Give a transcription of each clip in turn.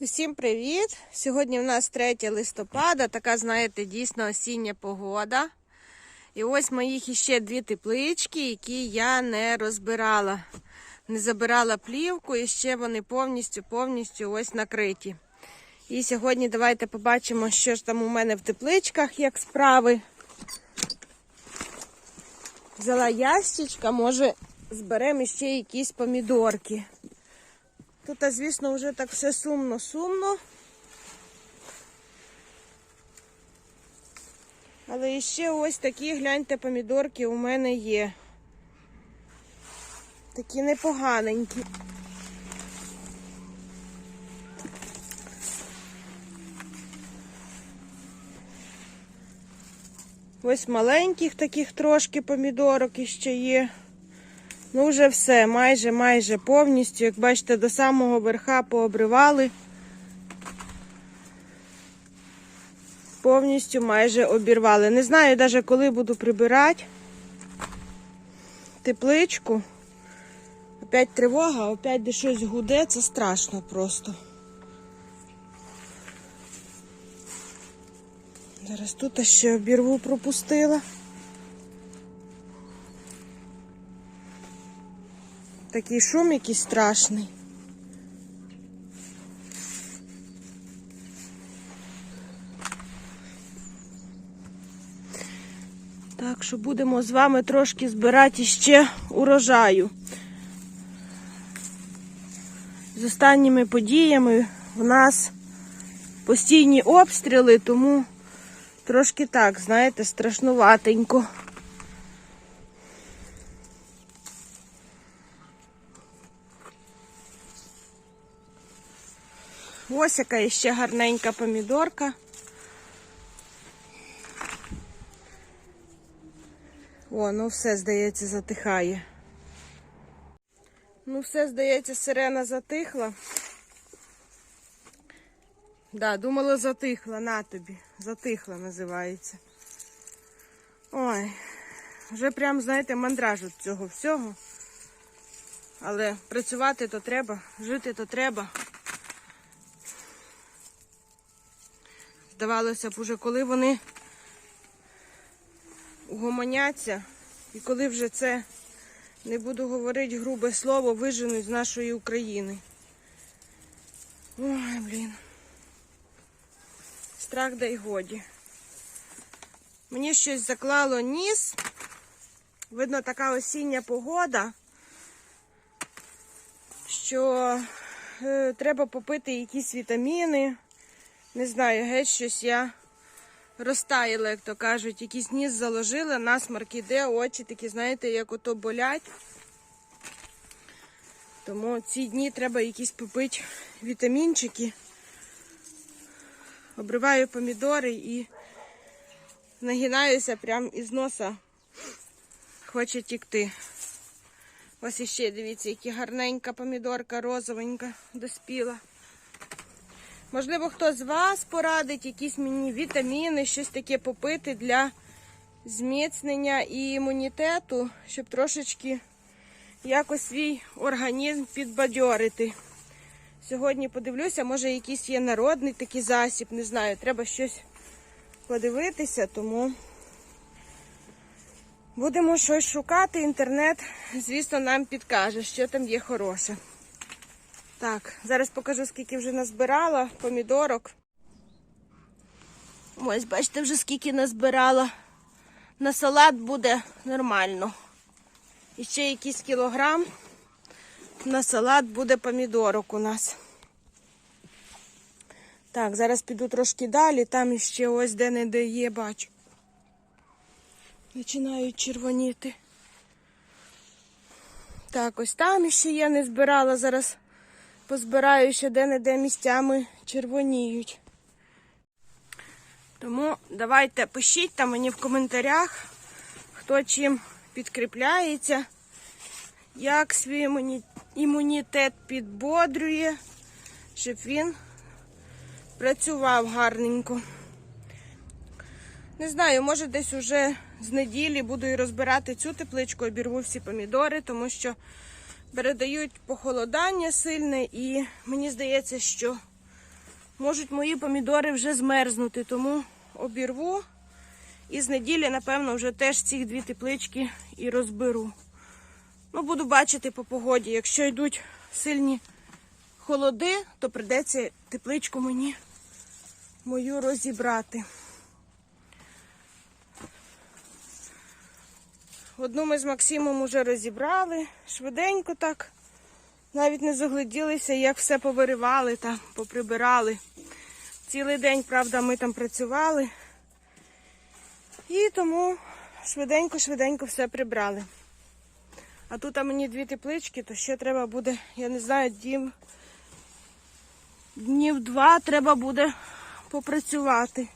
Усім привіт! Сьогодні в нас 3 листопада, така, знаєте, дійсно осіння погода. І ось моїх іще дві теплички, які я не розбирала. Не забирала плівку і ще вони повністю повністю ось накриті. І сьогодні давайте побачимо, що ж там у мене в тепличках, як справи. Взяла ящичка, може зберемо ще якісь помідорки. Тут, звісно, вже так все сумно-сумно. Але ще ось такі, гляньте, помідорки у мене є. Такі непоганенькі. Ось маленьких таких трошки помідорок іще є. Ну, вже все, майже, майже повністю. Як бачите, до самого верха пообривали. Повністю майже обірвали. Не знаю навіть коли буду прибирати тепличку. Опять тривога, опять де щось гуде, це страшно просто. Зараз тут ще обірву пропустила. Такий шум якийсь страшний. Так що будемо з вами трошки збирати ще урожаю. З останніми подіями в нас постійні обстріли, тому трошки так, знаєте, страшнуватенько. Ось яка ще гарненька помідорка. О, ну все, здається, затихає. Ну, все, здається, сирена затихла. Да, думала, затихла, на тобі. Затихла називається. Ой, вже прям, знаєте, мандраж від цього всього. Але працювати то треба, жити то треба. Здавалося б, уже коли вони угомоняться, і коли вже це, не буду говорити грубе слово, виженуть з нашої України. Ой, блін. Страх да й годі. Мені щось заклало ніс. Видно, така осіння погода, що е, треба попити якісь вітаміни. Не знаю, геть щось я розтаяла, як то кажуть. Якийсь ніс заложила, насмарк іде, очі такі, знаєте, як ото болять. Тому ці дні треба якісь попити вітамінчики. Обриваю помідори і нагинаюся прямо із носа. Хоче тікти. Ось іще, дивіться, які гарненька помідорка, розовенька, доспіла. Можливо, хтось з вас порадить якісь мені вітаміни, щось таке попити для зміцнення і імунітету, щоб трошечки якось свій організм підбадьорити. Сьогодні подивлюся, може якийсь є народний такий засіб, не знаю, треба щось подивитися, тому будемо щось шукати. Інтернет, звісно, нам підкаже, що там є хороше. Так, зараз покажу, скільки вже назбирала помідорок. Ось, бачите, вже скільки назбирала. На салат буде нормально. І ще якийсь кілограм. На салат буде помідорок у нас. Так, зараз піду трошки далі, там іще ось де-не-де є, бачу. Починають червоніти. Так, ось там іще я не збирала зараз позбираю ще де-не-де місцями червоніють. Тому давайте пишіть там мені в коментарях, хто чим підкріпляється, як свій імунітет підбодрює, щоб він працював гарненько. Не знаю, може десь уже з неділі буду і розбирати цю тепличку, обірву всі помідори, тому що передають похолодання сильне, і мені здається, що можуть мої помідори вже змерзнути, тому обірву. І з неділі, напевно, вже теж ці дві теплички і розберу. Ну, буду бачити по погоді. Якщо йдуть сильні холоди, то прийдеться тепличку мені мою розібрати. Одну ми з Максимом уже розібрали, швиденько так. Навіть не загляділися, як все повиривали та поприбирали. Цілий день, правда, ми там працювали. І тому швиденько-швиденько все прибрали. А тут а мені дві теплички, то ще треба буде, я не знаю, дім, днів два треба буде попрацювати.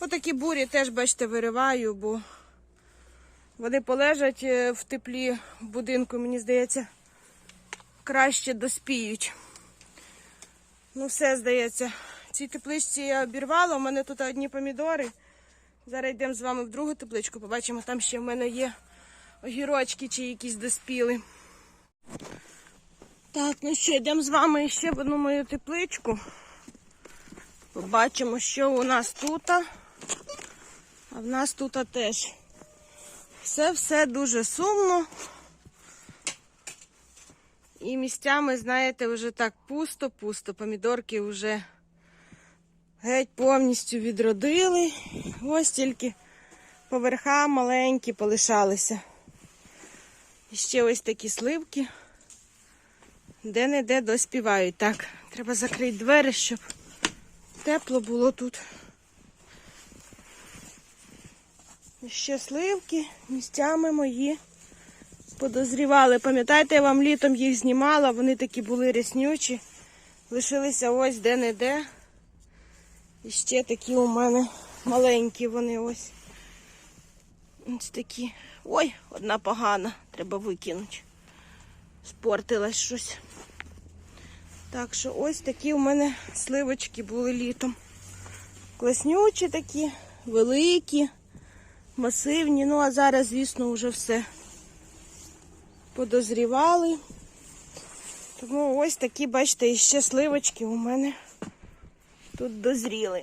Отакі бурі теж, бачите, вириваю, бо вони полежать е, в теплі будинку, мені здається, краще доспіють. Ну, все здається. Ці тепличці я обірвала, у мене тут одні помідори. Зараз йдемо з вами в другу тепличку, побачимо, там ще в мене є огірочки чи якісь доспіли. Так, ну що, йдемо з вами ще в одну мою тепличку. Побачимо, що у нас тут. А в нас тут теж. Все-все дуже сумно. І місцями, знаєте, вже так пусто-пусто. Помідорки вже геть повністю відродили. Ось тільки поверха маленькі полишалися. І ще ось такі сливки. Де-не-де доспівають. Так, треба закрити двері, щоб тепло було тут. І ще сливки місцями мої подозрівали. Пам'ятаєте, я вам літом їх знімала, вони такі були ряснючі. Лишилися ось де-не-де. І ще такі у мене маленькі вони ось. Ось такі. Ой, одна погана, треба викинути. Спортилась щось. Так що ось такі у мене сливочки були літом. Класнючі такі, великі, масивні. Ну, а зараз, звісно, вже все подозрівали. Тому ось такі, бачите, іще сливочки у мене тут дозріли.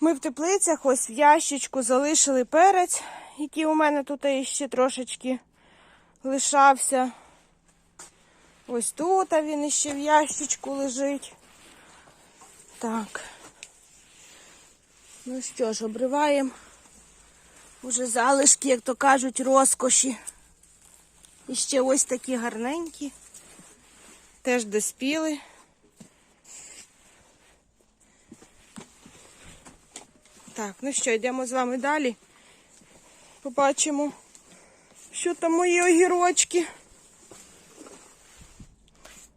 Ми в теплицях ось в ящичку залишили перець, який у мене тут іще трошечки лишався. Ось тут він іще в ящичку лежить. Так. Ну що ж, обриваємо уже залишки, як то кажуть, розкоші. І ще ось такі гарненькі. Теж доспіли. Так, ну що, йдемо з вами далі. Побачимо, що там мої огірочки.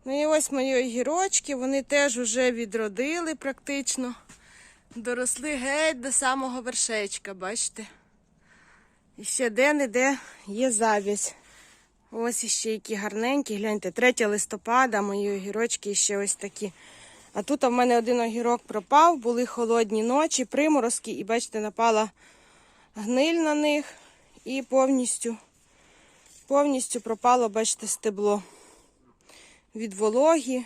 Ну і ось мої огірочки, вони теж вже відродили практично. Доросли геть до самого вершечка, бачите? І ще де-не-де є завязь. Ось іще які гарненькі, гляньте, 3 листопада, мої огірочки ще ось такі. А тут в мене один огірок пропав, були холодні ночі, приморозки, і бачите, напала гниль на них і повністю, повністю пропало, бачите, стебло від вологі.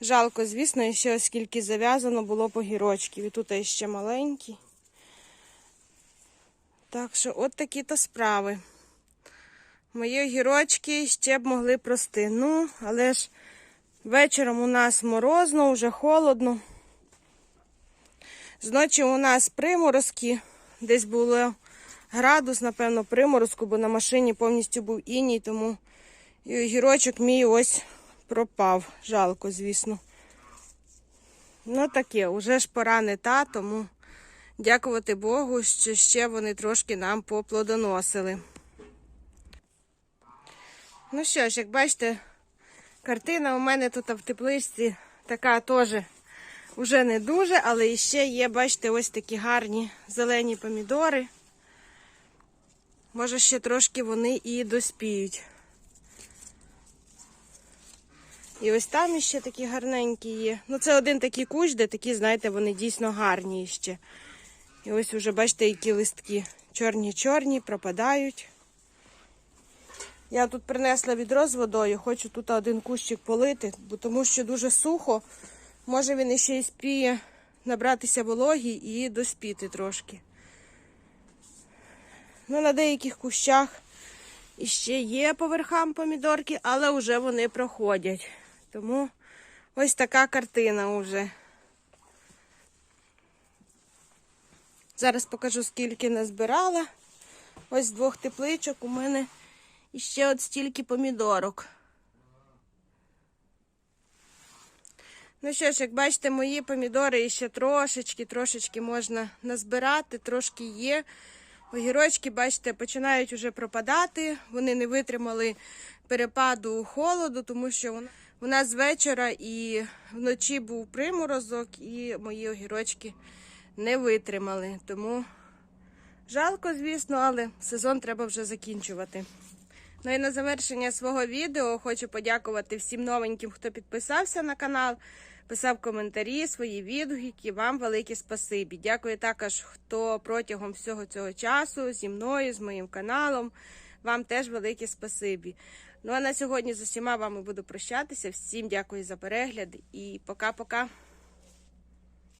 Жалко, звісно, ще оскільки зав'язано було по гірочків. І тут ще маленькі. Так що от такі то справи. Мої огірочки ще б могли прости. Ну, але ж вечором у нас морозно, вже холодно. Зночі у нас приморозки. Десь було градус, напевно, приморозку, бо на машині повністю був іній, тому і огірочок мій ось пропав. Жалко, звісно. Ну таке, уже ж пора не та, тому дякувати Богу, що ще вони трошки нам поплодоносили. Ну що ж, як бачите, картина у мене тут в тепличці така теж вже не дуже, але ще є, бачите, ось такі гарні зелені помідори. Може, ще трошки вони і доспіють. І ось там ще такі гарненькі є. Ну, це один такий кущ, де такі, знаєте, вони дійсно гарні ще. І ось уже, бачите, які листки чорні-чорні, пропадають. Я тут принесла відро з водою, хочу тут один кущик полити, бо тому що дуже сухо. Може він іще й спіє набратися вологі і доспіти трошки. Ну, на деяких кущах іще є по верхам помідорки, але вже вони проходять. Тому ось така картина вже. Зараз покажу, скільки назбирала. Ось з двох тепличок у мене іще от стільки помідорок. Ну що ж, як бачите, мої помідори ще трошечки, трошечки можна назбирати, трошки є. Огірочки, бачите, починають вже пропадати. Вони не витримали перепаду холоду, тому що вона- у нас з вечора і вночі був приморозок, і мої огірочки не витримали. Тому жалко, звісно, але сезон треба вже закінчувати. Ну і на завершення свого відео хочу подякувати всім новеньким, хто підписався на канал, писав коментарі, свої відгуки. Вам велике спасибі. Дякую також, хто протягом всього цього часу зі мною, з моїм каналом. Вам теж велике спасибі. Ну а на сьогодні з усіма вами буду прощатися. Всім дякую за перегляд і пока-пока.